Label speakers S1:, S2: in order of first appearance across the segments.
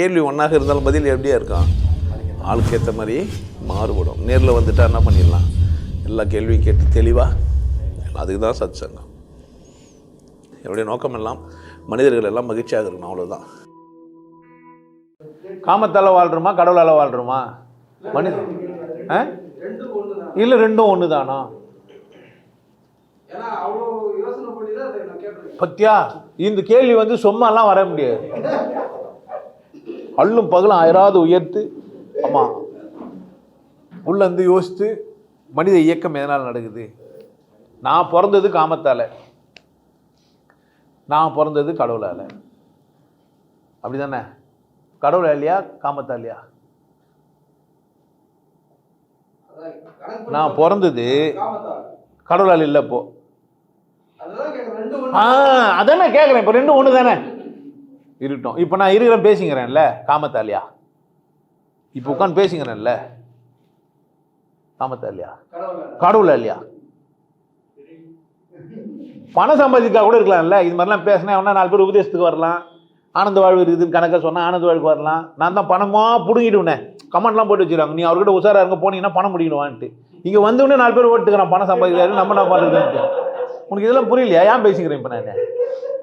S1: கேள்வி ஒன்றாக இருந்தாலும் பதில் எப்படியா இருக்கும்? ஆளுக்கு ஏற்ற மாதிரி மாறுபடும். நேரில் வந்துட்டா என்ன பண்ணிடலாம்? எல்லா கேள்வியும் கேட்டு தெளிவாக அதுக்கு தான் சத் சங்கம் என்னுடைய நோக்கம் எல்லாம் மனிதர்கள் எல்லாம் மகிழ்ச்சியாக இருக்கணும் அவ்வளோதான்
S2: காமத்தால் வாழ்கிறோமா கடவுளால் வாழ்கிறோமா மனித ஆ? இல்லை ரெண்டும் ஒன்று தானா பத்தியா? இந்த கேள்வி வந்து சும்மாலாம் வர முடியாது. அள்ளும் பகலும் அயராது உயர்த்து ஆமாம் உள்ள இருந்து யோசித்து மனித இயக்கம் எதனால் நடக்குது? நான் பிறந்தது காமத்தால். நான் பிறந்தது கடவுளால். அப்படி தானே கடவுளா இல்லையா? காமத்தா இல்லையா? நான் பிறந்தது கடவுளால் இல்லை இப்போ ஆ அதானே கேட்குறேன். இப்போ ரெண்டும் ஒன்று தானே இருக்கட்டும் இப்போ நான் இருக்கிற பேசிக்கிறேன்ல காமத்தாலியா? இப்போ உட்காந்து பேசிக்கிறேன்ல காமத்தாலியா?
S3: கடவுள்
S2: கடவுளா இல்லையா பணம் சம்பாதிக்கா கூட இருக்கலாம்ல. இது மாதிரிலாம் பேசினா அவனா நாலு பேர் உபதேசத்துக்கு வரலாம். ஆனந்த வாழ்வு இருக்குதுன்னு கணக்காக சொன்னால் ஆனந்த வாழ்வுக்கு வரலாம். நான் தான் பணமாக பிடுங்கிட்டுனே கமெண்ட்லாம் போட்டு வச்சுருவாங்க நீ அவர்கிட்ட உஷாரா இருங்க போனீங்கன்னா பணம் முடிக்கணுவான்ட்டு இங்கே வந்தோடனே நாலு பேர் ஓட்டுக்கிறான் பணம் சம்பாதிக்கிறாரு நம்ம நான் பண்ணுறதுன்ட்டு உனக்கு இதெல்லாம் புரியலையா? ஏன் பேசிக்கிறேன் இப்போ நான்?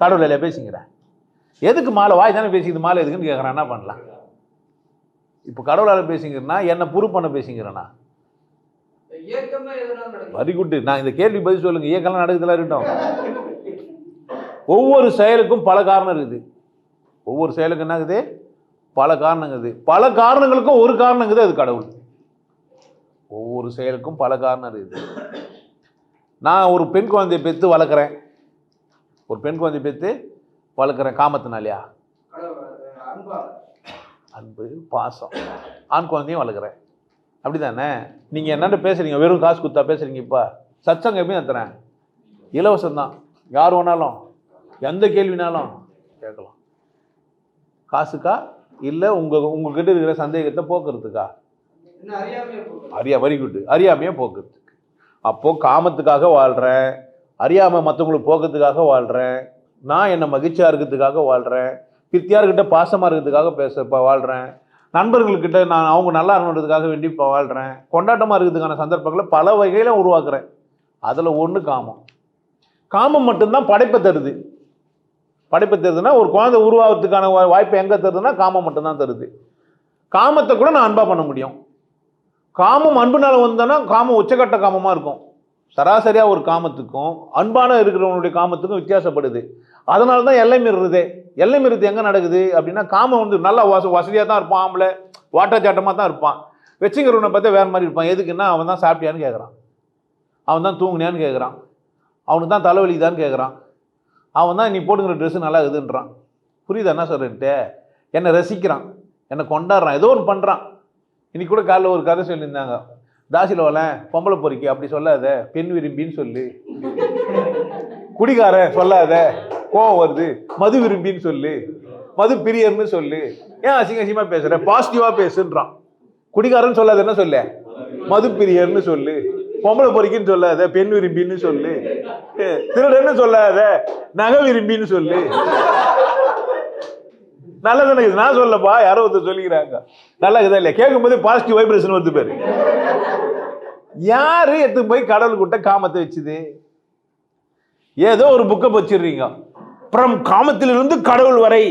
S2: கடவுள் இல்லையா பேசிக்கிறேன். எதுக்கு மாலை? வாய் தானே பேசிக்கிது மாலை எதுக்குன்னு கேட்குறேன் என்ன பண்ணலாம்? இப்போ கடவுளால் பேசிங்கிறனா என்னை புரு பண்ண பேசிங்கிறனா
S3: இயக்கம்
S2: வெரி குட் நான் இந்த கேள்வி பதில் சொல்லுங்க இயக்கம்லாம் நடக்குதுல இருக்கட்டும். ஒவ்வொரு செயலுக்கும் பல காரணம் இருக்குது. ஒவ்வொரு செயலுக்கும் என்ன பல காரணங்குது பல காரணங்களுக்கும் ஒரு காரணங்குது அது கடவுள். ஒவ்வொரு செயலுக்கும் பல காரணம் இருக்குது. நான் ஒரு பெண் குழந்தையை பெற்று வளர்க்குறேன். ஒரு பெண் குழந்தையை பெற்று வளர்க்குறேன் காமத்தினாலையா?
S3: அன்பா
S2: பாசம். ஆண் குழந்தையும் வளர்க்குறேன். அப்படி தானே நீங்கள் என்னென்ன பேசுகிறீங்க வெறும் காசு கொடுத்தா பேசுகிறீங்க இப்போ. சச்சங்கம் எப்படி நடத்துகிறேன் இலவசம் தான் யார் வேணாலும் எந்த கேள்வினாலும் கேட்கலாம். காசுக்கா? இல்லை உங்கள் உங்ககிட்ட இருக்கிற சந்தேகத்தை போக்குறதுக்கா? அறியா வெரி குட் அறியாமையே போக்குறதுக்கு. அப்போது காமத்துக்காக வாழ்கிறேன் அறியாமை மற்றவங்களுக்கு போக்குறதுக்காக வாழ்கிறேன் நான் என்னை மகிழ்ச்சியாக இருக்கிறதுக்காக வாழ்கிறேன் பித்தியார்கிட்ட பாசமாக இருக்கிறதுக்காக பேச இப்போ வாழ்கிறேன் நண்பர்கள்கிட்ட நான் அவங்க நல்லா இருக்கணுன்றதுக்காக வேண்டி இப்போ வாழ்கிறேன் கொண்டாட்டமாக இருக்கிறதுக்கான சந்தர்ப்பங்களை பல வகையில் உருவாக்குறேன். அதில் ஒன்று காமம். காமம் மட்டும்தான் படைப்பை தருது. படைப்பை தருதுன்னா ஒரு குழந்தை உருவாகிறதுக்கான வாய்ப்பு எங்கே தருதுன்னா காமம் மட்டும்தான் தருது. காமத்தை கூட நான் அன்பாக பண்ண முடியும். காமம் அன்புனால வந்தோன்னா காமம் உச்சக்கட்ட காமமாக இருக்கும். சராசரியாக ஒரு காமத்துக்கும் அன்பான இருக்கிறவனுடைய காமத்துக்கும் வித்தியாசப்படுது. அதனால தான் எல்லை மீறுறதே. எல்லை மீறுறது எங்கே நடக்குது? அப்படின்னா காமம் வந்து நல்லா வச வசதியாக தான் இருப்பான் ஆம்பளை வாட்டாச்சாட்டமாக தான் இருப்பான். வச்சுங்கிறவனை பார்த்தா வேறு மாதிரி இருப்பான். எதுக்குன்னா அவன் தான் சாப்பிட்டியான்னு கேட்குறான் அவன் தான் தூங்குனியான்னு கேட்குறான் அவனுக்கு தான் தலைவலிக்குதான்னு கேட்குறான் அவன் தான் நீ போட்டுக்கிற ட்ரெஸ்ஸு நல்லா இருக்குதுன்றான். புரியுதா என்ன சொல்கிறேன்ட்டு என்னை ரசிக்கிறான். என்னை கொண்டாடுறான். ஏதோ ஒன்று பண்ணுறான் இன்றைக்கி கூட காலைல ஒரு கதை சொல்லியிருந்தாங்க. தாசில பொம்பளை பொறிக்கி அப்படி சொல்லாத பெண் விரும்பின்னு சொல்லு. குடிகாரன் சொல்லாத கோவம் வருது மது விரும்பின்னு சொல்லு. மது பிரியர்னு சொல்லு. ஏன் அசிங்க அசிங்கமா பேசுற? பாசிட்டிவா பேசுன்றான். குடிகாரன் சொல்லாத என்ன சொல்ல? மது பிரியர்னு சொல்லு. பொம்பளை பொறிக்கின்னு சொல்லாத பெண் விரும்பின்னு சொல்லு. திருடன்னு சொல்லாத? நகை விரும்பின்னு சொல்லு. நல்லது எனக்கு நான் சொல்லப்பா யாரோ ஒருத்தர் சொல்லிக்கிறாங்க. நல்லா இருக்குதா இல்லையா? கேட்கும்போது பாசிட்டிவ் வைப்ரேஷன் வருது பேரு. யாரு எடுத்து போய் கடவுள் கூட்ட காமத்தை வச்சுது? ஏதோ ஒரு புக்கை வச்சிடுறீங்க. அப்புறம் காமத்திலிருந்து கடவுள் வரை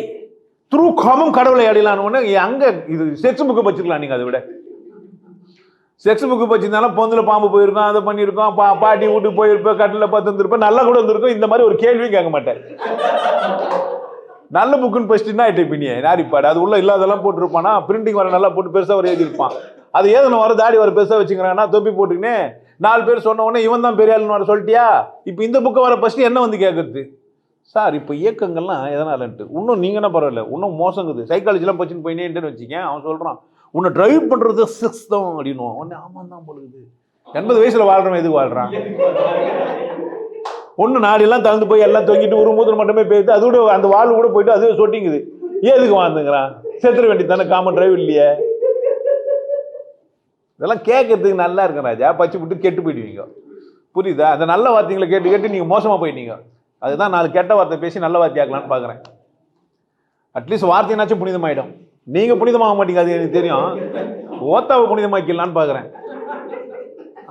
S2: த்ரூ காமம் கடவுளை அடையலான்னு அங்க இது செக்ஸ் புக்கை வச்சிருக்கலாம் நீங்க அதை விட. செக்ஸ் புக்கு வச்சிருந்தாலும் பொந்தில் பாம்பு போயிருக்கோம் அதை பண்ணியிருக்கோம் பா பாட்டி வீட்டுக்கு போயிருப்பேன் கட்டில் பார்த்து வந்திருப்பேன் நல்லா கூட வந்திருக்கோம். இந்த மாதிரி ஒரு கேள்வியும் கேட்க மாட்டேன். நல்ல புக்குன்னு ஃபஸ்ட்டு என்ன டைப் பண்ணியே நாரிப்பாடு அது உள்ள இல்லாதெல்லாம் போட்டிருப்பானா? பிரிண்டிங் வர நல்லா போட்டு பெருசாக வர எழுதியிருப்பான். அது ஏதோ வர தாடி வர பெருசாக வச்சுக்கிறான்னா தொப்பி போட்டுக்கினே நாலு பேர் சொன்ன உடனே இவன் தான் பெரிய ஆளுன்னு வர சொல்லிட்டியா? இப்போ இந்த புக்கை வர ஃபஸ்ட்டு என்ன வந்து கேட்குறது சார் இப்போ இயக்கங்கள்லாம் எதனாலன்ட்டு? இன்னும் நீங்கன்னா பரவாயில்ல இன்னும் மோசங்குது. சைக்காலஜிலாம் பச்சுன்னு போயினேன்ட்டுன்னு வச்சுக்கேன். அவன் சொல்கிறான் உன்னை ட்ரைவ் பண்ணுறது சிக்ஸ் தான் அப்படின்னு உடனே ஆமாம் தான் பொழுது எண்பது வயசில் வாழ்கிறவன் எதுக்கு வாழ்கிறான் ஒன்று நாடெல்லாம் தளர்ந்து போய் எல்லாம் தொங்கிட்டு ஒரு மூத்திரம் மட்டுமே போயிட்டு அதோட அந்த வாழ்வு கூட போயிட்டு அதுவே சொட்டிங்குது. ஏதுக்கு எதுக்கு வாழ்ந்துங்கிறான்? செத்துற வேண்டி தானே காமன் டிரைவ் இல்லையே? இதெல்லாம் கேட்கறதுக்கு நல்லா இருக்கும் ராஜா. பச்சை விட்டு கெட்டு போயிடுவீங்க. புரியுதா? அந்த நல்ல வார்த்தைங்களை கேட்டு கேட்டு நீங்கள் மோசமாக போயிட்டீங்க. அதுதான் நாலு கெட்ட வார்த்தை பேசி நல்ல வார்த்தை ஆக்கலான்னு பார்க்குறேன் அட்லீஸ்ட் வார்த்தைனாச்சும் புனிதமாயிடும். நீங்கள் புனிதமாக மாட்டீங்க அது எனக்கு தெரியும். ஓத்தாவை புனிதமாக்கலான்னு பார்க்குறேன்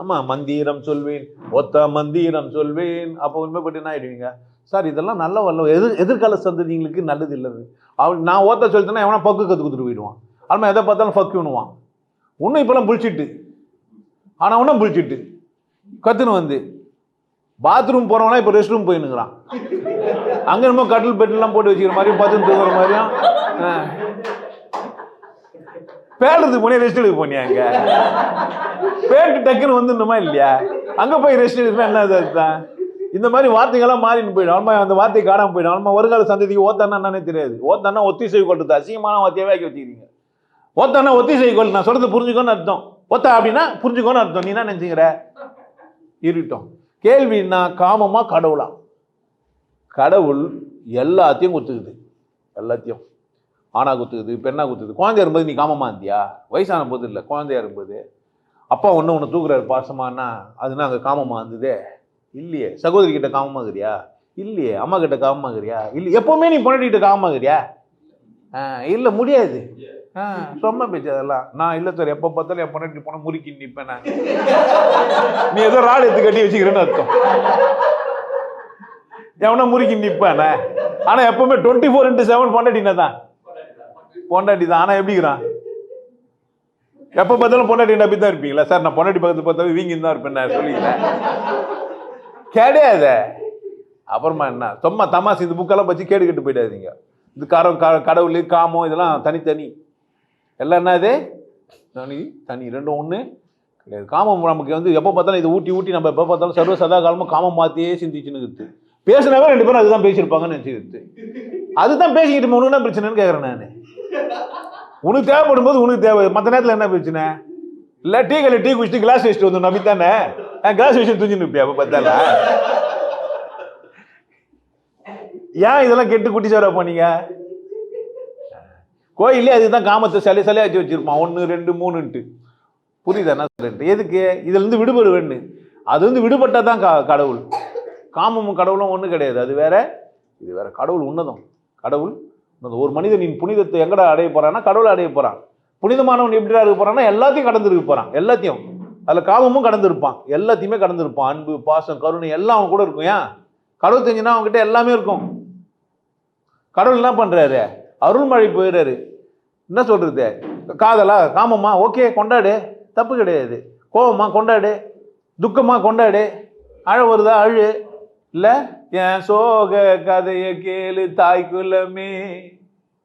S2: ஆமாம் மந்திரம் சொல்வேன் ஒத்த மந்திரம் சொல்வேன். அப்போ உண்மைப்பட்டு என்ன ஆயிடுவீங்க? சார் இதெல்லாம் நல்ல வரல எதிர் எதிர்கால சந்ததிங்களுக்கு நல்லது இல்லது. அவன் நான் ஓத்த சொல்லிட்டேன்னா எவனா பக்கு கற்று கொடுத்துட்டு போயிடுவான். அதுமாதிரி எதை பார்த்தாலும் ஃபக்குன்னுவான் இன்னும் இப்போலாம் புளிச்சிட்டு ஆனால் இன்னும் புளிச்சிட்டு கற்றுன்னு வந்து பாத்ரூம் போகிறவனா இப்போ ரெஸ்ட் ரூம் போயின்னுக்குறான் அங்கே நம்ம கட்டில் பெட்டெல்லாம் போட்டு வச்சுக்கிற மாதிரியும் பார்த்து தூங்குற மாதிரியும். பேடுறதுக்கு போனே ரெஸ்ட் எடுக்க போனியா அங்கே பேட்டு டக்குன்னு வந்துடணுமா இல்லையா? அங்கே போய் ரெஸ்ட் எடுக்கணும்? என்ன அதுதான்? இந்த மாதிரி வார்த்தைகள்லாம் மாறின்னு போயிடும். ஆமா அந்த வார்த்தை காணாமல் போயிடும். ஒரு வருங்கால சந்ததிக்கு ஓத்தானா என்னன்னே தெரியாது. ஓத்தானா ஒத்திசை கொள்றது அசிங்கமான வார்த்தையாவே ஆக்கி வச்சுக்கிறீங்க. ஓத்தானா ஒத்திசை கொள் நான் சொல்றது புரிஞ்சுக்கோன்னு அர்த்தம். ஒத்தா அப்படின்னா புரிஞ்சுக்கோன்னு அர்த்தம். நீ என்ன நினச்சிக்கிற? இருட்டோம். கேள்வின்னா காமமா கடவுளா? கடவுள் எல்லாத்தையும் குத்துக்குது. எல்லாத்தையும். ஆணா குத்துக்குது பெண்ணா குத்துக்குது. குழந்தையா இருக்கும்போது நீ காமமா இருந்தியா? வயசான போது இல்லை. குழந்தையா இருக்கும்போது அப்பா ஒன்று ஒன்று தூக்குறாரு பாசமானா அதுனா அங்கே காமமாக இருந்ததே இல்லையே. சகோதரி கிட்ட காமமாகறியா? இல்லையே. அம்மா கிட்ட காமமாகறியா? இல்லை எப்போவுமே நீ பொண்டாட்டிகிட்ட காமமாகறியா? ஆ இல்லை முடியாது. சொன்ன பேச்சு அதெல்லாம். நான் இல்லை சார் எப்போ பார்த்தாலும் என் பொண்டாட்டி போனால் முறுக்கி நிற்பேன் நான். நீ ஏதோ ராடு எடுத்து கட்டி வச்சுக்கிறேன்னு அர்த்தம். எவனா முறுக்கி நிற்பானே ஆனால் எப்பவுமே டுவெண்ட்டி ஃபோர் இன்ட்டு செவன் பொண்டாட்டினா தான். பொண்டாட்டி தான். ஆனால் எப்படிக்கிறான்? எப்போ பார்த்தாலும் பொண்டாட்டி நம்பி தான் இருப்பீங்களா? சார் நான் பொண்டாட்டி பக்கத்து பார்த்தாலும் வீங்கி தான் இருப்பேன் நான் சொல்லிக்கிறேன். கிடையாது. அப்புறமா என்ன? சும்மா தமாசு இந்த புக்கெல்லாம் வச்சு கேடு கட்டு போயிடாதீங்க. இது கர க- கடவுள் காமம் இதெல்லாம் தனித்தனி. எல்லாம் என்னது தனி தனி. ரெண்டும் ஒன்று கிடையாது. காமம் நமக்கு வந்து எப்போ பார்த்தாலும் இதை ஊட்டி ஊட்டி நம்ம எப்போ பார்த்தாலும் சர்வ சதா காலமாக காமம் மாற்றியே சிந்திச்சுன்னு இருக்குது பேசினாவே ரெண்டு பேரும் அதுதான் பேசியிருப்பாங்கன்னு நினச்சிக்கிட்டு அதுதான் பேசிக்கிட்டு உனக்கு பிரச்சனைன்னு கேட்குறேன் நான். உனக்கு தேவைப்படும் போது உனக்கு தேவை. மற்ற நேரத்தில் என்ன பிரச்சனை? இல்லை டீ கல்ல டீ குடிச்சிட்டு கிளாஸ் வச்சுட்டு வந்து நம்பி தானே? கிளாஸ் வச்சு துஞ்சி நிற்பியா அப்போ பார்த்தால ஏன் இதெல்லாம் கெட்டு குட்டி சேர போனீங்க? கோயிலே அதுதான் காமத்தை சிலை சிலையா வச்சு வச்சிருப்பான். ஒன்று ரெண்டு மூணுன்ட்டு. புரியுதா? என்ன சொல்றேன் எதுக்கு? இதுலேருந்து இருந்து விடுபட அது வந்து விடுபட்டால் தான் கா கடவுள். காமமும் கடவுளும் ஒன்றும் கிடையாது. அது வேற இது வேற கடவுள் உன்னதம். கடவுள் ஒரு மனிதனின் புனிதத்தை எங்கடா அடைய போறான்னா கடவுளை அடைய போறான். புனிதமானவன் எப்படிடா இருக்க போறான்னா எல்லாத்தையும் கடந்துருக்கு போகிறான் போறான். எல்லாத்தையும். அதில் காமமும் கடந்திருப்பான். எல்லாத்தையுமே கடந்திருப்பான். அன்பு பாசம் கருணை எல்லாம் அவன் கூட இருக்கும். ஏன்? கடவுள் தெரிஞ்சுன்னா அவன்கிட்ட எல்லாமே இருக்கும். கடவுள் என்ன பண்ணுறாரு அருள்மழை போயிடுறாரு என்ன சொல்கிறது காதலா? காமமா? ஓகே கொண்டாடு. தப்பு கிடையாது. கோவமா கொண்டாடு. துக்கமாக கொண்டாடு. அழ வருதா? அழு இல்ல என் சோக கதையை கேளு தாய் குலமே.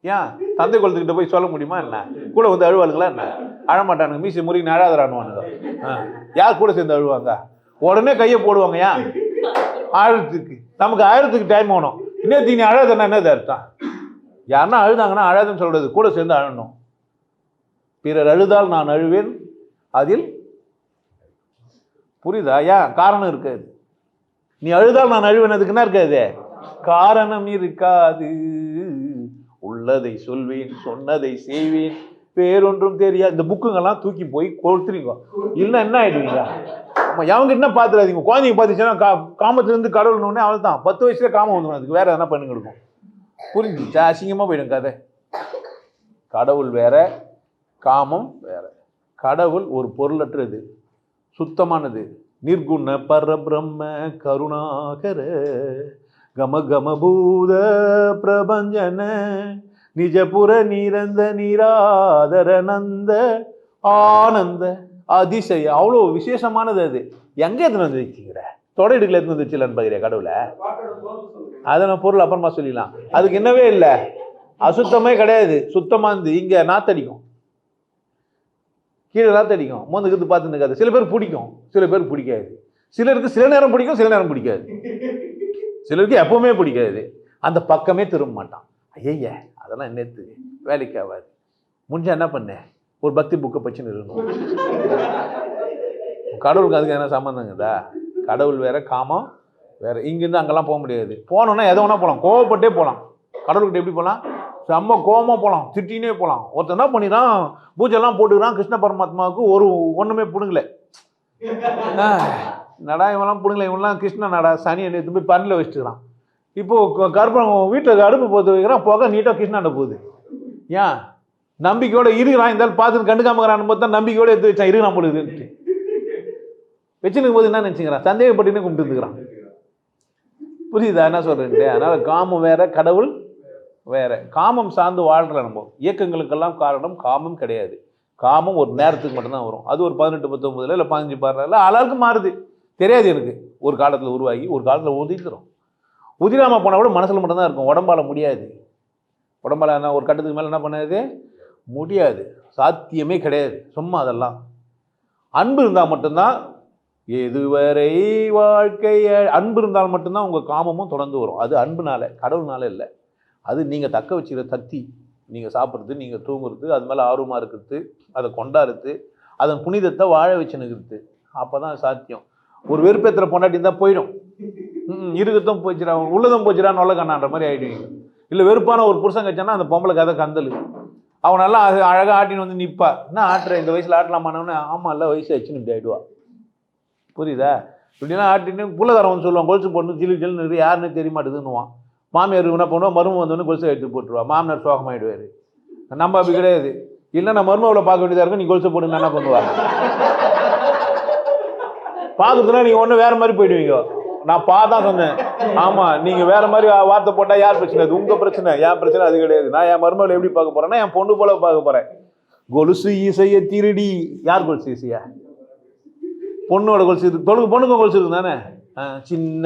S2: ஏன்? தந்தை குலத்துக்கிட்ட போய் சொல்ல முடியுமா என்ன? கூட வந்து அழுவாளுங்களா என்ன? அழமாட்டானுங்க. மீசி முறி அழாதரானுவானுங்க ஆ. யார் கூட சேர்ந்து அழுவாங்க? உடனே கையை போடுவாங்க ஏன்? ஆழத்துக்கு நமக்கு ஆயிரத்துக்கு டைம் ஆகணும் இன்னும் நீ அழாதன்னா என்னது அர்த்தம்? யாருன்னா அழுதாங்கன்னா அழாதுன்னு சொல்றது. கூட சேர்ந்து அழணும். பிறர் அழுதால் நான் அழுவேன். அதில் புரியுதா? ஏன்? காரணம் இருக்காது. நீ அழுதால் நான் அழுவினதுக்கு என்ன இருக்காது? காரணம் இருக்காது. உள்ளதை சொல்வேன் சொன்னதை செய்வேன். பேரொன்றும் தெரியாது. இந்த புக்குங்கெல்லாம் தூக்கி போய் கொடுத்துருங்க இல்லைன்னா என்ன ஆயிடுவீங்க ஆமாம் அவங்க என்ன பார்த்துடாதீங்க குழந்தைங்க பார்த்துச்சுன்னா கா காமத்துலேருந்து கடவுள்னு அவள் தான் பத்து வயசுல காமம் வந்துடும் அதுக்கு வேற எதனா பண்ணுங்க இருக்கும். புரிஞ்சுச்சா? அசிங்கமாக போயிடும் கதை. கடவுள் வேற காமம் வேற. கடவுள் ஒரு பொருளற்றது. சுத்தமானது. நிர்குண பரபிரம்ம கருணாகர கம கம பூத பிரபஞ்சன நிஜபுர நிரந்த நிராதர நந்த ஆனந்த அதிசய. அவ்வளோ விசேஷமானது அது. எங்கே எடுத்துன்னு வந்து வச்சுக்கிற தொடைடுக்குல எடுத்துன்னு வந்து வச்சுலன்னு பார்க்குறியா கடவுளை? அதை நான் பொருள் அப்புறமா சொல்லிடலாம். அதுக்கு என்னவே இல்லை. அசுத்தமே கிடையாது. சுத்தமாக இருந்து இங்கே நாத்தடிக்கும். கீழே நாத்தடிக்கும் மோந்து கித்து பார்த்து நிற்காது. சில பேர் பிடிக்கும். சில பேர் பிடிக்காது. சிலருக்கு சில நேரம் பிடிக்கும் சில நேரம் பிடிக்காது. சிலருக்கு எப்பவுமே பிடிக்காது. அந்த பக்கமே திரும்ப மாட்டான். ஐய அதெல்லாம் நேற்று வேலைக்கு ஆகாது. முடிஞ்சா என்ன பண்ண? ஒரு பக்தி புக்கை பச்சுன்னு இருக்கணும். கடவுளுக்கு அதுக்கு என்ன சம்மந்தங்கதா கடவுள் வேற காமம் வேற இங்கேருந்து அங்கெல்லாம் போக முடியாது. போனோன்னா எதை வேணா போகலாம் கோவப்பட்டே போகலாம் கடவுள்கிட்ட எப்படி போகலாம் செம்ம கோவமா போகலாம் திட்டினே போகலாம் ஒருத்தன் என்ன பண்ணிடான் பூஜைலாம் போட்டுக்கிறான். கிருஷ்ண பரமாத்மாவுக்கு ஒரு ஒன்றுமே பிடுங்கல. நடா இவன்லாம் பிடுங்கல. இவன்லாம் கிருஷ்ண நடா சனியை நேற்று போய் பன்னில் வச்சுக்கிறான் இப்போ க- கருப்பன் வீட்டில் அடுப்பு போட்டு வைக்கிறான். புகை நீட்டாக கிருஷ்ணாண்ட போகுது. ஏன்? நம்பிக்கையோட இருக்கிறான். இந்த பார்த்து கண்டுக்காமக்கிறான்னு பார்த்தா நம்பிக்கையோட எடுத்து வச்சான். இருக்கிறான் பொழுது வச்சுருக்கும் போது என்ன நினச்சிக்கிறான்? சந்தேகப்பட்டுன்னு கும்பிட்டு இருந்துக்கிறான் புரியுதா? என்ன சொல்றேன்ட்டு? அதனால காமம் வேற கடவுள் வேற. காமம் சார்ந்து வாழ்கிற நம்ம. இயக்கங்களுக்கெல்லாம் காரணம் காமம் கிடையாது. காமம் ஒரு நேரத்துக்கு மட்டும்தான் வரும். அது ஒரு பதினெட்டு பத்தொம்பதுல இல்லை பதினஞ்சு பாடுறதுல அளவுக்கு மாறுது. தெரியாது எனக்கு. ஒரு காலத்தில் உருவாகி ஒரு காலத்தில் உதிக்கிறோம் உதிராமல் போனால் கூட மனசில் மட்டும்தான் இருக்கும். உடம்பால் முடியாது. உடம்பால் என்ன ஒரு கட்டத்துக்கு மேலே என்ன பண்ணாது? முடியாது. சாத்தியமே கிடையாது. சும்மா அதெல்லாம். அன்பு இருந்தால் மட்டும்தான் எதுவரை வாழ்க்கை அன்பு இருந்தால் மட்டும்தான் உங்கள் காமமும் தொடர்ந்து வரும். அது அன்புனால கடவுள்னால இல்லை. அது நீங்கள் தக்க வச்சுக்கிற தத்தி நீங்கள் சாப்பிட்றது நீங்கள் தூங்குறது அது மேலே ஆர்வமாக இருக்கிறது அதை கொண்டாடுறது அதன் புனிதத்தை வாழ வச்சுனுக்கிறது அப்போ தான் சாத்தியம். ஒரு வெறுப்பேற்றுற பொண்டாட்டி தான் போயிடும். ம் இருக்கத்தும் போச்சுடா உள்ளதும் போச்சுடா நல்ல கண்ணான்ற மாதிரி ஆகிடுவீங்க இல்லை வெறுப்பான ஒரு புருஷன் கச்சானா அந்த பொம்பளை கதை கந்தல். அவன் நல்லா அது அழகாக ஆட்டின்னு வந்து நிற்பா என்ன ஆட்டுற இந்த வயசில் ஆட்டலாமான்னு ஆமாம் இல்லை வயசு ஆச்சுன்னு இப்படி ஆகிடுவா புரியுதா? இப்படிலாம் ஆட்டின்னு புள்ளக்காரன் வந்து சொல்லுவான் கொலுசு போட்டு ஜிலு ஜில்னு யாருன்னு தெரிய மாட்டேதுன்னுவான். மாமியார் என்ன பண்ணுவோம் மருமம் வந்தோடனே கொலுசை எடுத்து போட்டுருவா. மாமனார் சோகமாயிடுவார். நம்ம அப்படி கிடையாது. இல்லை நான் மருமகளை பார்க்க வேண்டியதாக இருக்கும். நீ கொலுசை போடுங்க என்ன பண்ணுவா? பார்க்கறதுனா நீங்கள் ஒன்றும் வேறு மாதிரி போயிடுவீங்க. நான் பா தான் சொன்னேன். ஆமாம் நீங்கள் வேற மாதிரி வார்த்தை போட்டால் யார் பிரச்சனை? அது உங்கள் பிரச்சனை. என் பிரச்சனை அது கிடையாது. நான் என் மருமகளை எப்படி பார்க்க போறேன்னா என் பொண்ணு போல பார்க்க போகிறேன் கொலுசு இசையை திருடி. யார் கொலுசு இசையா? பொண்ணோட கொலுசு இருக்கு. தொழுகு பொண்ணுக்கும் கொலுசு இருக்கு தானே சின்ன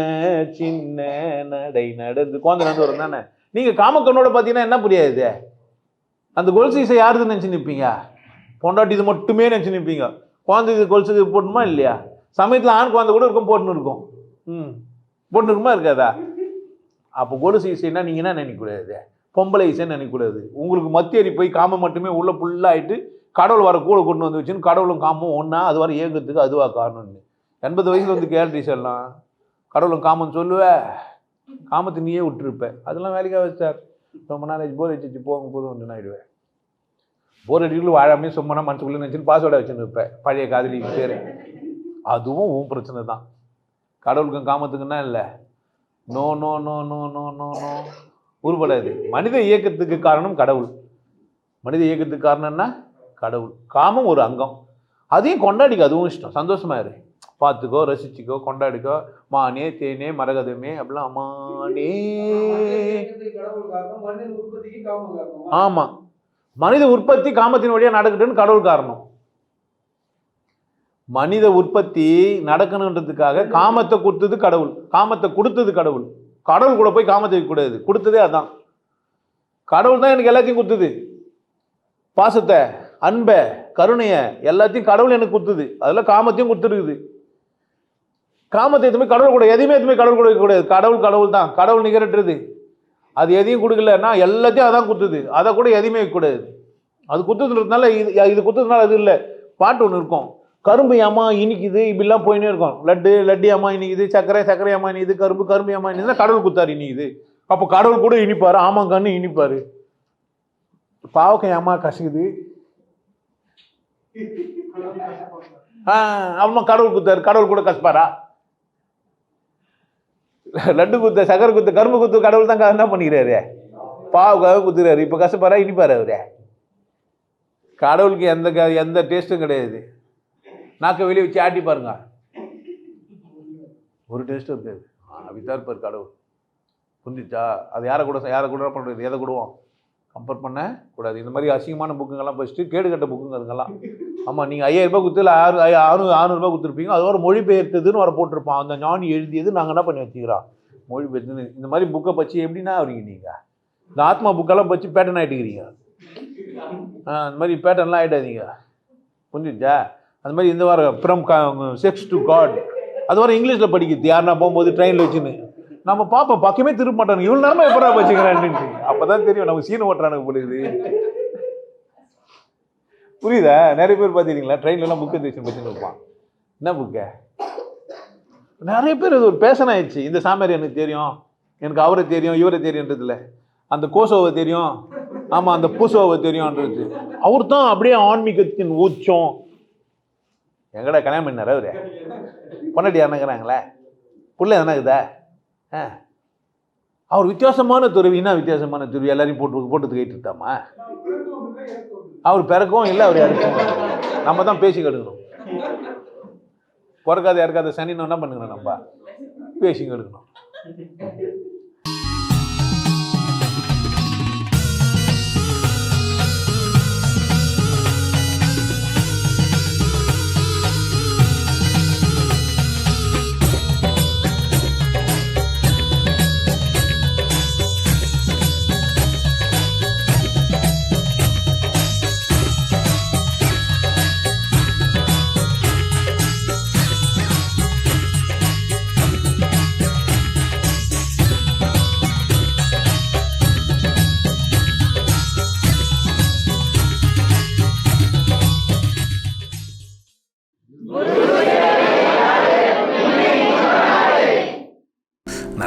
S2: சின்ன நடை நடந்து. குழந்தை நடந்து வரும் தானே? நீங்கள் காமக்கண்ணோட பார்த்தீங்கன்னா என்ன புரியாது அந்த கொலுசு இசை யாருது நினச்சி நிற்பீங்க பொண்டாட்டி இது மட்டுமே நினச்சி நிற்பீங்க குழந்தைக்கு கொலுசு போடணுமா இல்லையா? சமயத்தில் ஆண் குழந்தை கூட இருக்கும் போட்டுன்னு இருக்கும். ம். போட்டுன்னு இருக்குமா இருக்காதா? அப்போ கொலுசு இசைன்னா நீங்கள் என்ன நினைக்கக்கூடாது பொம்பளை இசைன்னு நினைக்கக்கூடாது உங்களுக்கு மத்தியறி போய் காமம் மட்டுமே உள்ளே ஃபுல்லாகிட்டு கடவுள் வர கூட கொண்டு வந்து வச்சுன்னு கடவுளும் காமும் ஒன்றா அது வர ஏங்குறதுக்கு அதுவாக காரணம்னு. எண்பது வயசில் வந்து கேள்வி எல்லாம். கடவுளும் காமம் சொல்லுவ. காமத்தை நீயே விட்டுருப்ப. அதெல்லாம் வேலைக்காக வச்சார். ரொம்ப நாள் போர் அடிச்சு போகும் போதும் ஒன்று ஆகிடுவேன் போர் அடிக்கல வாழாமே சும்மா மனசுக்குள்ளே நினச்சின்னு பாஸ்வேர்டை வச்சுன்னு இருப்பேன் பழைய காதலி பேர். அதுவும் உன் பிரச்சனை தான். கடவுளுக்கும் காமத்துக்குன்னா இல்லை. No no no no no no no உருப்படாது. மனித இயக்கத்துக்கு காரணம் கடவுள். மனித இயக்கத்துக்கு காரணம்னா கடவுள். காமம் ஒரு அங்கம். அதையும் கொண்டாடிக்க அதுவும் இஷ்டம். சந்தோஷமா இரு. பார்த்துக்கோ ரசிச்சுக்கோ கொண்டாடிக்கோ. மானே தேனே மரகதமே அப்படிலாம். மானே ஆமாம் மனித உற்பத்தி காமத்தின் வழியாக நடக்கட்டுன்னு கடவுள் காரணம். மனித உற்பத்தி நடக்கணுன்றதுக்காக காமத்தை கொடுத்தது கடவுள். காமத்தை கொடுத்தது கடவுள். கடவுள் கூட போய் காமத்தை கூடாது. கொடுத்ததே அதான். கடவுள் தான் எனக்கு எல்லாத்தையும் கொடுத்தது. பாசத்தை அன்பை கருணையை எல்லாத்தையும் கடவுள் எனக்கு கொடுத்தது. அதில் காமத்தையும் கொடுத்துருக்குது. காமத்தை எதுவுமே கடவுள் கூட எதையுமே எதுவுமே கடவுள் கொடுக்கக்கூடாது கூடாது. கடவுள் கடவுள் தான் கடவுள் நிகரட்டுறது. அது எதையும் கொடுக்கலன்னா எல்லாத்தையும் அதான் குத்துது. அதை கூட எதையுமே கூடாது. அது குத்துதுன்றதுனால இது இது குத்துறதுனால அது இல்லை. பாட்டு ஒன்று இருக்கும். கரும்பு ஏமா இனிக்குது இப்படிலாம் போயினே இருக்கும். லட்டு லட்டு ஏமா இனிக்குது சர்க்கரை சர்க்கரை ஏமா இனிக்குது கரும்பு கரும்பு ஏமா இனிக்குதுன்னா கடவுள் குத்தார் இனிக்குது. அப்போ கடவுள் கூட இனிப்பார் ஆமாங்கன்னு இனிப்பார். பாவக்கம் ஏமா கசிக்குது. ஆ அம்மா கடவுள் குத்தாரு கடவுள் கூட கசப்பாரா? லட்டு குத்து சக்கரை குத்து கரும்பு குத்து கடவுள் தான் என்ன பண்ணிக்கிறாரு? பாவுக்காக குத்துறாரு. இப்போ கஷ்டப்பாரா இனிப்பார் அவரு? கடவுளுக்கு எந்த க- எந்த டேஸ்ட்டும் கிடையாது. நாக்கை வெளியே வச்சு ஆட்டி பாருங்க. ஒரு டேஸ்ட்டும் இருக்காது. அப்படித்தான் இருப்பார் கடவுள். புரிஞ்சிச்சா? அது யாரை கூட யாரை கூட பண்ணுறது எதை கூடுவோம்? கம்பேர் பண்ண கூடாது. இந்த மாதிரி அசிங்கமான புக்குங்கெல்லாம் படிச்சுட்டு கேடு கட்ட புக்குங்க அதுங்கெல்லாம். ஆமாம் நீங்கள் ஐயாயிரரூபா கொடுத்து கொடுத்துல ஆறு ஐயா ஆறு ஆறுநூறுபா கொடுத்துருப்பீங்க. அதோட மொழிபெயர்த்ததுன்னு வர போட்டிருப்பான். அந்த ஞானி எழுதியது நாங்கள் என்ன பண்ணி வச்சுக்கிறோம்? மொழிபெயர்த்துன்னு இந்த மாதிரி புக்கை பற்றி எப்படின்னா அவரீங்க நீங்கள் இந்த ஆத்மா புக்கெல்லாம் பற்றி பேட்டன் ஆகிட்டுக்கிறீங்க ஆ அந்த மாதிரி பேட்டர்ன்லாம் ஆகிட்டாதீங்க புரிஞ்சுச்சா? அந்த மாதிரி இந்த வாரம் ஃப்ரம் செக்ஸ் டு காட் அது வர இங்கிலீஷில் படிக்கிறது யாருன்னா போகும்போது ட்ரெயினில் வச்சுன்னு. நம்ம பார்ப்போம் பக்கமே திரும்ப மாட்டாங்க இவ்வளோ நேரமா எப்படா வச்சுக்கிறான்னு அப்பதான் தெரியும் நம்ம சீன ஓட்டுறானுங்க போடுது புரியுதா? நிறைய பேர் பார்த்துருக்கீங்களா? ட்ரெயின்லாம் புக்கு எடுத்து வச்சுன்னு இருப்பான். என்ன புக்கு நிறைய பேர் இது ஒரு பேஷன் ஆயிடுச்சு. இந்த சாமியார் எனக்கு தெரியும் எனக்கு அவரை தெரியும் இவரை தெரியுன்றதுல அந்த கோசோவை தெரியும் ஆமாம் அந்த பூசோவை தெரியும்ன்றது. அவர் தான் அப்படியே ஆன்மீகத்தின் உச்சம் எங்கடா கல்யாணம் பண்ணார் அவரு? பொன்னாடி யாருனாங்கிறாங்களே புள்ள என்ன இருக்குதா? அவர் வித்தியாசமான துறவி என்ன வித்தியாசமான துறவி எல்லாரையும் போட்டு போட்டு கேட்டு
S4: அவர் பிறக்கவும் இல்லை அவர் இறக்கவும் நம்ம தான் பேசி கெடுக்கணும். பிறக்காத இறக்காத சனின்னு என்ன பண்ணுங்க நம்ம? பேசி கெடுக்கணும்.